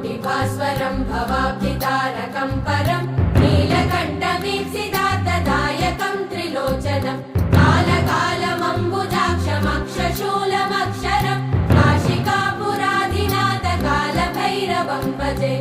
कोटिभास्वरम् भवाब्धितारकम् परम् नीलकण्ठवीप्सिदार्थदायकम् त्रिलोचनम् कालकालमम्बुदाक्षमक्षशूलमक्षरम् काशिकापुराधिनाथ कालभैरवम् भजे